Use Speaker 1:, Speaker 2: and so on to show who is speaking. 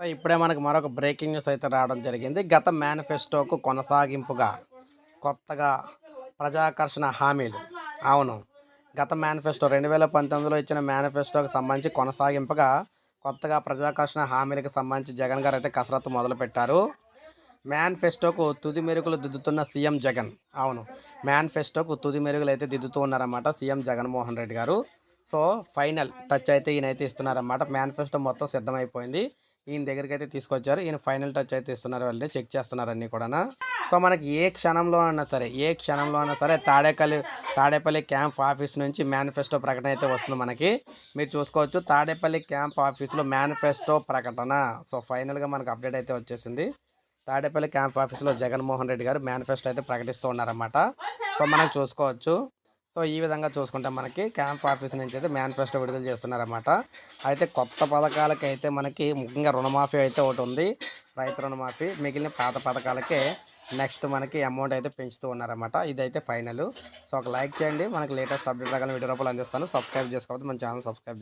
Speaker 1: ఇప్పుడే మనకు మరొక బ్రేకింగ్ న్యూస్ అయితే రావడం జరిగింది. గత మేనిఫెస్టోకు కొనసాగింపుగా కొత్తగా ప్రజాకర్షణ హామీలు. అవును. గత మేనిఫెస్టో రెండు వేల పంతొమ్మిదిలో ఇచ్చిన మేనిఫెస్టోకి సంబంధించి కొనసాగింపుగా కొత్తగా ప్రజాకర్షణ హామీలకు సంబంధించి జగన్ గారు అయితే కసరత్తు మొదలుపెట్టారు. మేనిఫెస్టోకు తుది మెరుగులు దిద్దుతున్న సీఎం జగన్. అవును. మేనిఫెస్టోకు తుది మెరుగులు అయితే దిద్దుతూ ఉన్నారన్నమాట సీఎం జగన్మోహన్ రెడ్డి గారు. సో ఫైనల్ టచ్ అయితే ఈయన అయితే ఇస్తున్నారన్నమాట. మేనిఫెస్టో మొత్తం సిద్ధమైపోయింది. ఈయన దగ్గరికి అయితే తీసుకొచ్చారు. ఈయన ఫైనల్ టచ్ అయితే ఇస్తున్నారు. వాళ్ళు చెక్ చేస్తున్నారు అన్నీ కూడా సో మనకి ఏ క్షణంలో అన్నా సరే ఏ క్షణంలో అయినా సరే తాడేపల్లి తాడేపల్లి క్యాంప్ ఆఫీస్ నుంచి మేనిఫెస్టో ప్రకటన అయితే వస్తుంది మనకి. మీరు చూసుకోవచ్చు తాడేపల్లి క్యాంప్ ఆఫీస్లో మేనిఫెస్టో ప్రకటన. సో ఫైనల్గా మనకు అప్డేట్ అయితే వచ్చేసింది. తాడేపల్లి క్యాంప్ ఆఫీస్లో జగన్మోహన్ రెడ్డి గారు మేనిఫెస్టో అయితే ప్రకటిస్తూ ఉన్నారన్నమాట. సో మనం చూసుకోవచ్చు. సో ఈ విధంగా చూసుకుంటే మనకి క్యాంప్ ఆఫీస్ నుంచి అయితే మేనిఫెస్టో విడుదల చేస్తున్నారన్నమాట. అయితే కొత్త పథకాలకైతే మనకి ముఖ్యంగా రుణమాఫీ అయితే ఒకటి ఉంది. రైతు రుణమాఫీ మిగిలిన పాత పథకాలకే నెక్స్ట్ మనకి అమౌంట్ అయితే పెంచుతూ ఉన్నారన్నమాట. ఇదైతే ఫైనల్. సో ఒక లైక్ చేయండి. మనకి లేటెస్ట్ అప్డేట్ రకాల వీడియో రూపాయలు అందిస్తాను. సబ్స్క్రైబ్ చేసుకోవద్దు మన ఛానల్ సబ్స్క్రైబ్